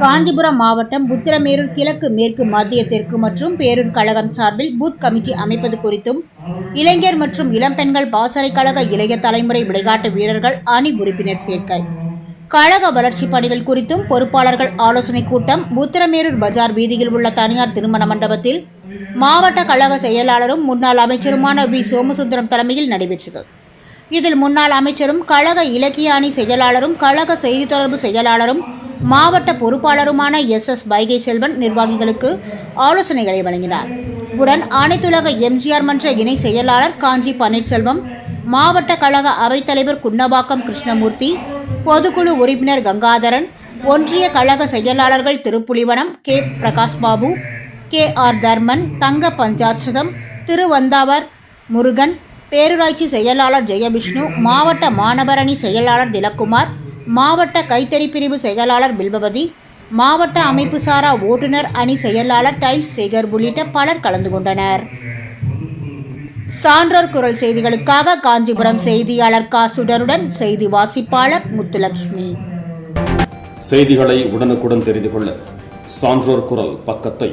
காஞ்சிபுரம் மாவட்டம் புத்திரமேரூர் கிழக்கு மேற்கு மத்திய தெற்கு மற்றும் பேரூர் கழகம் சார்பில் பூத் கமிட்டி அமைப்பது குறித்தும் இளைஞர் மற்றும் இளம்பெண்கள் பாசறை கழக இளைய தலைமுறை விளையாட்டு வீரர்கள் அணி உறுப்பினர் சேர்க்கை. கழக வளர்ச்சிப் பணிகள் குறித்தும் பொறுப்பாளர்கள் ஆலோசனைக் கூட்டம் புத்திரமேரூர் பஜார் வீதியில் உள்ள தனியார் திருமண மண்டபத்தில் மாவட்ட கழக செயலாளரும் முன்னாள் அமைச்சருமான வி. சோமசுந்தரம் தலைமையில் நடைபெற்றது. இதில் முன்னாள் அமைச்சரும் கழக இலக்கிய அணி செயலாளரும் கழக செய்தி தொடர்பு செயலாளரும் மாவட்ட பொறுப்பாளருமான எஸ் எஸ் வைகை செல்வன் நிர்வாகிகளுக்கு ஆலோசனைகளை வழங்கினார். உடன் அனைத்துலக எம்ஜிஆர் மன்ற இணை செயலாளர் காஞ்சி பன்னீர்செல்வம் மாவட்ட கழக அவைத்தலைவர் குன்னவாக்கம் கிருஷ்ணமூர்த்தி பொதுக்குழு உறுப்பினர் கங்காதரன் ஒன்றிய கழக செயலாளர்கள் Thiruppulivanam K. Prakash Babu K. R. Dharman Thanga Panchatchatham Thiruvandavar Murugan பேரூராட்சி செயலாளர் ஜெயவிஷ்ணு மாவட்ட மாணவரணி செயலாளர் திலக்குமார் மாவட்ட கைத்தறி பிரிவு செயலாளர் பில்பவதி மாவட்ட அமைப்பு சாரா ஓட்டுநர் அணி செயலாளர் டைல்ஸ் சேகர் உள்ளிட்ட பலர் கலந்து கொண்டனர். சான்றோர் குரல் செய்திகளுக்காக காஞ்சிபுரம் செய்தியாளர் காசுடருடன் செய்தி வாசிப்பாளர் முத்துலட்சுமி. செய்திகளை உடனுக்குடன் தெரிந்து கொள்ள சான்றோர் குரல் பக்கத்தை